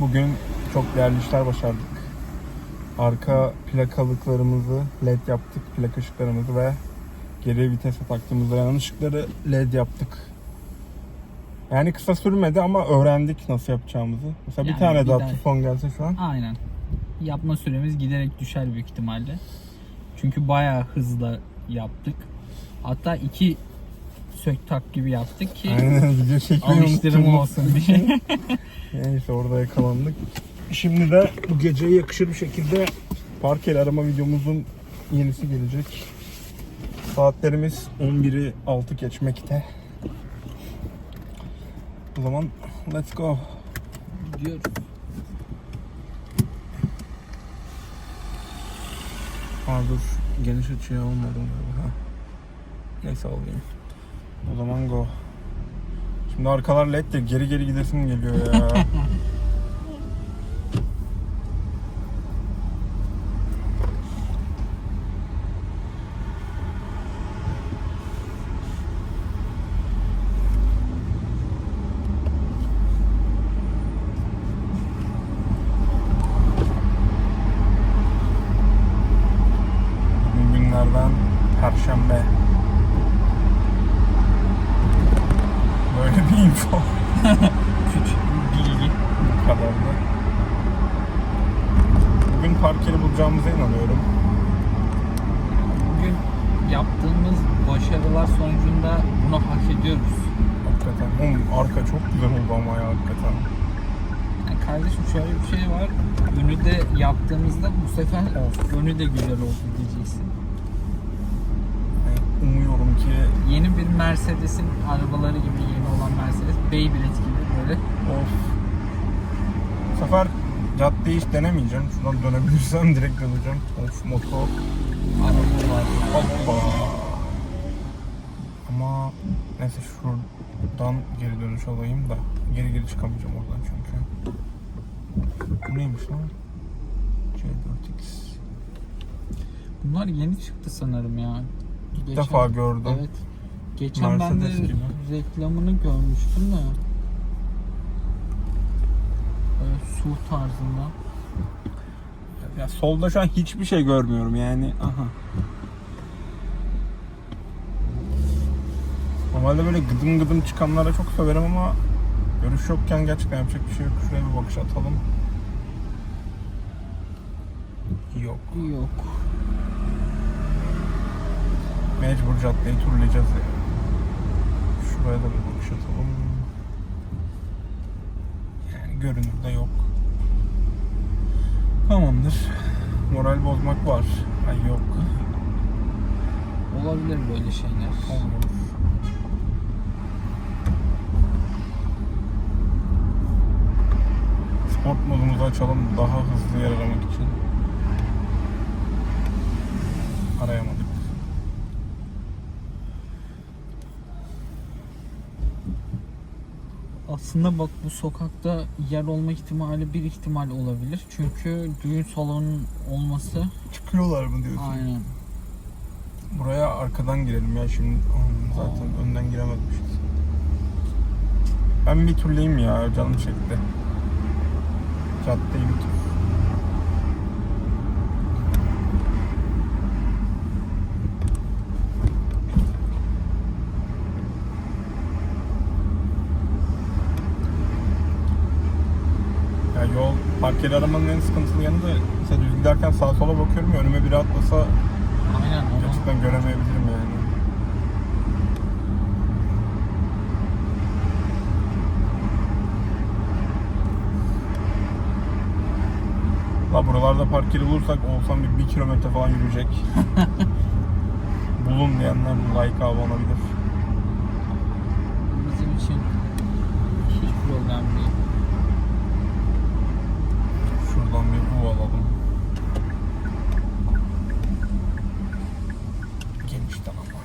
Bugün çok değerli işler başardık. Arka plakalıklarımızı led yaptık, plak ışıklarımızı ve geri vitese taktığımızda yanan ışıkları led yaptık. Yani kısa sürmedi ama öğrendik nasıl yapacağımızı. Mesela bir Yani tane bir daha daha- gelse şu an. Aynen. Yapma süremiz giderek düşer büyük ihtimalle. Çünkü bayağı hızlı yaptık. Hatta iki sök tak gibi yaptık ki Aynen video çekmeyi alıştırma unuttum. olsun diye. Neyse orada yakalandık. Şimdi de bu geceye yakışır bir şekilde park yeri arama videomuzun yenisi gelecek. Saatlerimiz 11'i 6 geçmekte. O zaman let's go. Diyoruz. Ha dur geniş açıya olmadı. Ha. Neyse alayım. O zaman go. Şimdi arkalar led de geri geri gidesim geliyor ya. Bugün günlerden Perşembe. Böyle bir info. Küçük bir bilgi. Bu kadardı. Bugün park yeri bulacağımıza inanıyorum. Bugün yaptığımız başarılar sonucunda bunu hak ediyoruz. Hakikaten. Oğlum arka çok güzel oldu ama ya hakikaten. Yani kardeşim şöyle bir şey var. Önü de yaptığımızda bu sefer önü de güzel oldu diyeceksin. Yani umuyorum ki Yeni bir Mercedes'in arabaları gibi yeni olan Mercedes Beyblade gibi böyle of. Bu sefer caddeyi hiç denemeyeceğim. Şuradan dönebilirsem direkt döneceğim. Of motor. Hoppa. Ama neyse şuradan geri dönüş alayım da geri geri çıkamayacağım oradan çünkü. Bu neymiş lan? C4X. Bunlar yeni çıktı sanırım ya. İlk defa gördüm. Evet. Geçen ben de Mercedes gibi. reklamını görmüştüm de. Böyle su tarzında. Ya solda şu an hiçbir şey görmüyorum yani. Aha. Normalde böyle gıdım gıdım çıkanlara çok severim ama görüş yokken gerçekten yapacak bir şey yok. Şuraya bir bakış atalım. Yok. Yok. Mecbur caddeyi turlayacağız ya. Şuraya da bir bakış atalım. Görünürde yok. Tamamdır. Moral bozmak var. Ay yok. Olabilir böyle şeyler. Olur. Sport modumuzu açalım daha hızlı yer aramak için. Arayamadık. Aslında bak bu sokakta yer olma ihtimali bir ihtimal olabilir. Çünkü düğün salonunun olması Çıkıyorlar mı diyorsun? aynen. Buraya arkadan girelim ya şimdi zaten önden giremezmişiz. Ben bir turlayayım ya canım çekti. Caddeyi bir tur. Yol park yeri aramanın en sıkıntılı yanı da mesela düz giderken sağa sola bakıyorum ya önüme biri atlasa Aynen onu. Gerçekten göremeyebilirim yani. La buralarda park yeri bulursak olsam bir, bir kilometre falan yürüyecek. Bulun diyenler like abi olabilir. Bizim için hiç problem değil. Şuradan bir bu alalım. Genişten ama.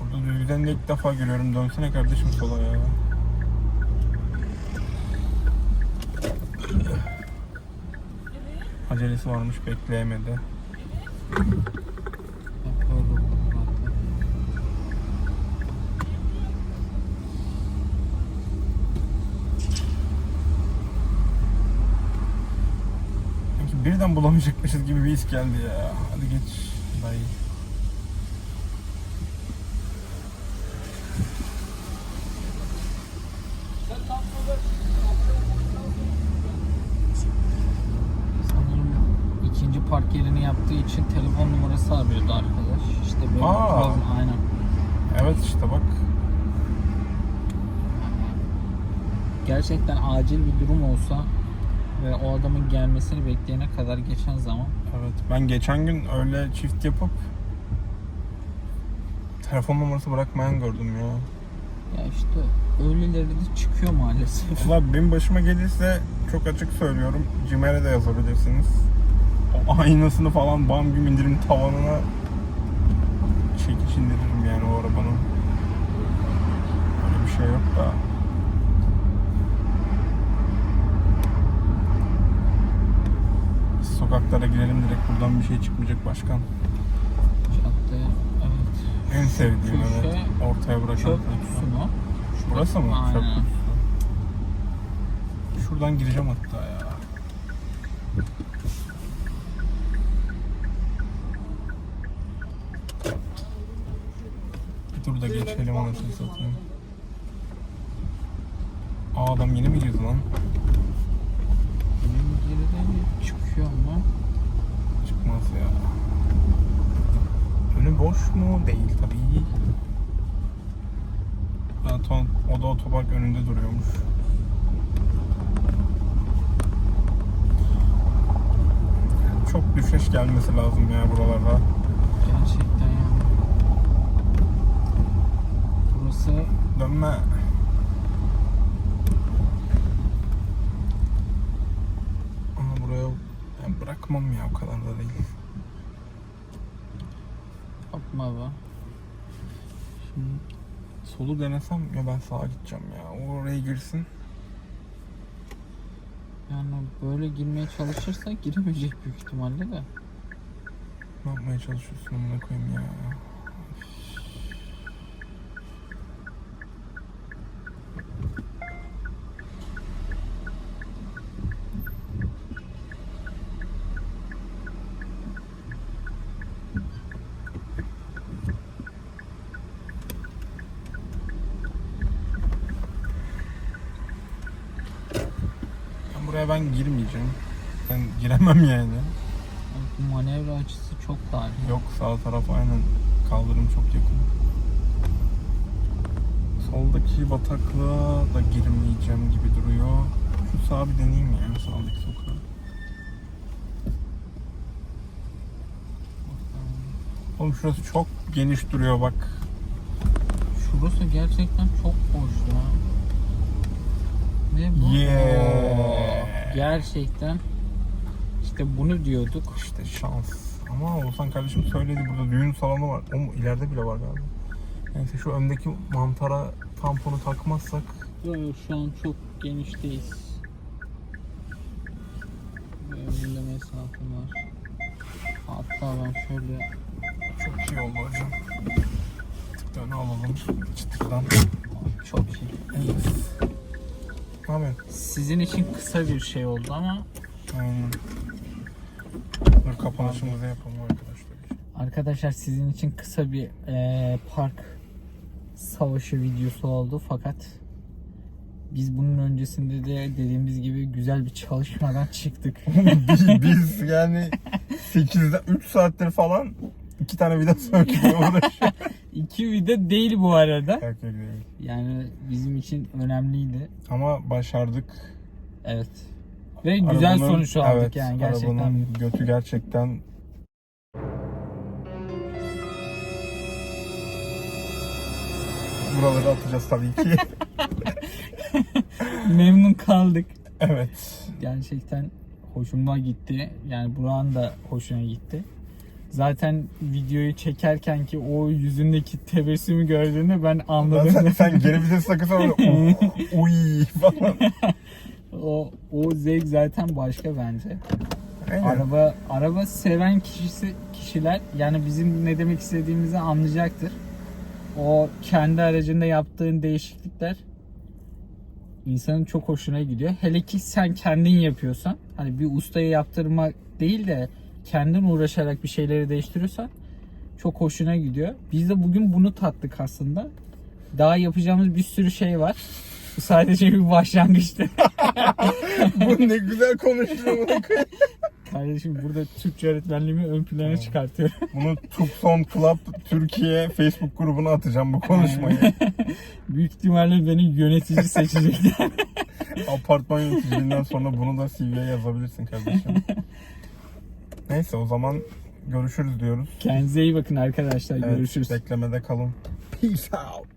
Burada düzgüden de ilk defa görüyorum. Dönsene kardeşim sola ya. Acelesi varmış bekleyemedi. Birden bulamayacakmışız gibi bir his geldi ya. Hadi geç. Sanırım ikinci park yerini yaptığı için telefon numarası arıyordu arkadaş. İşte böyle Aa. problem- aynen. Evet işte bak. Gerçekten acil bir durum olsa ve o adamın gelmesini bekleyene kadar geçen zaman Evet. Ben geçen gün öyle çift yapıp telefon numarası bırakmayan gördüm ya. ya işte öyleleri de çıkıyor maalesef. Valla benim başıma gelirse çok açık söylüyorum. Cimer'e de yazabilirsiniz. O aynasını falan bam güm indirim tavanına çekiş indiririm yani o arabanın. Öyle bir şey yok da. Biz sokaklara girelim bir şey çıkmayacak başkan. Cadde, evet. En sevdiğim Köşe, evet. Ortaya bırakan. Çöp kutusu mu? Burası mı? Çöp kutusu. Şuradan gireceğim hatta ya. Bir dur da geçelim anasını satayım. Aa adam yeni mi girdi lan? Benim geride çıkıyor mu? Çıkmaz ya. Önü boş mu? Değil tabii. Zaten o da otopark önünde duruyormuş. Çok düşeş gelmesi lazım ya buralarda. Gerçekten yani. Burası Dönme. Ama buraya ben bırakmam ya o kadar da değil. yapma be. Şimdi Solu denesem ya ben sağa gideceğim ya. Oraya girsin. yani böyle girmeye çalışırsak giremeyecek büyük ihtimalle de. Ne yapmaya çalışıyorsun amına koyayım ya. Ben buraya ben girmeyeceğim. Ben giremem yani. Yani bu manevra açısı çok dar. Yok sağ taraf aynen kaldırım çok yakın. Soldaki bataklığa da girmeyeceğim gibi duruyor. Şu sağa bir deneyeyim ya sağdaki sokağa. Oğlum şurası çok geniş duruyor bak. Şurası gerçekten çok boş ya. Ne bu? Yeah. Gerçekten işte bunu diyorduk. İşte şans. Ama Oğuzhan kardeşim söyledi burada düğün salonu var. O mu? ileride bile var galiba. Neyse şu öndeki mantara tamponu takmazsak Yok yok, şu an çok genişteyiz. Ve önünde mesafem var. Hatta ben şöyle çok iyi oldu hocam. Tık da öne alalım. Çıtıktan. çok şey. İyi. Yapıyorsun? Sizin için kısa bir şey oldu ama Aynen. Dur kapanışımızı yapalım arkadaşlar. arkadaşlar sizin için kısa bir eee, park savaşı videosu oldu fakat biz bunun öncesinde de dediğimiz gibi güzel bir çalışmadan çıktık. biz, biz yani 8'de 3 saattir falan iki tane vida uğraşıyoruz. İki video değil bu arada. Değil. Yani bizim için önemliydi. Ama başardık. Evet. Ve güzel Arabanın- sonuç aldık evet, yani gerçekten. Arabanın götü gerçekten Buraları atacağız tabii ki. Memnun kaldık. evet. Gerçekten hoşuma gitti. Yani Burak'ın da hoşuna gitti. Zaten videoyu çekerken ki o yüzündeki tebessümü gördüğünde ben anladım. Sen, sen geri takırsan böyle "Oh, uy falan. o o zevk zaten başka bence. Aynen. Araba araba seven kişisi kişiler yani bizim ne demek istediğimizi anlayacaktır. O kendi aracında yaptığın değişiklikler insanın çok hoşuna gidiyor. Hele ki sen kendin yapıyorsan hani bir ustaya yaptırmak değil de kendin uğraşarak bir şeyleri değiştiriyorsan çok hoşuna gidiyor. Biz de bugün bunu tattık aslında. Daha yapacağımız bir sürü şey var. Bu sadece bir başlangıçtı. Bu ne güzel konuşuyor. Kardeşim burada Türkçe öğretmenliğimi ön plana çıkartıyorum. Bunu Tucson Club Türkiye Facebook grubuna atacağım bu konuşmayı. Büyük ihtimalle beni yönetici seçecekler. Apartman yöneticiliğinden sonra bunu da CV'ye yazabilirsin kardeşim. Neyse o zaman görüşürüz diyoruz. Kendinize iyi bakın arkadaşlar. Evet, Görüşürüz. Beklemede kalın. Peace out.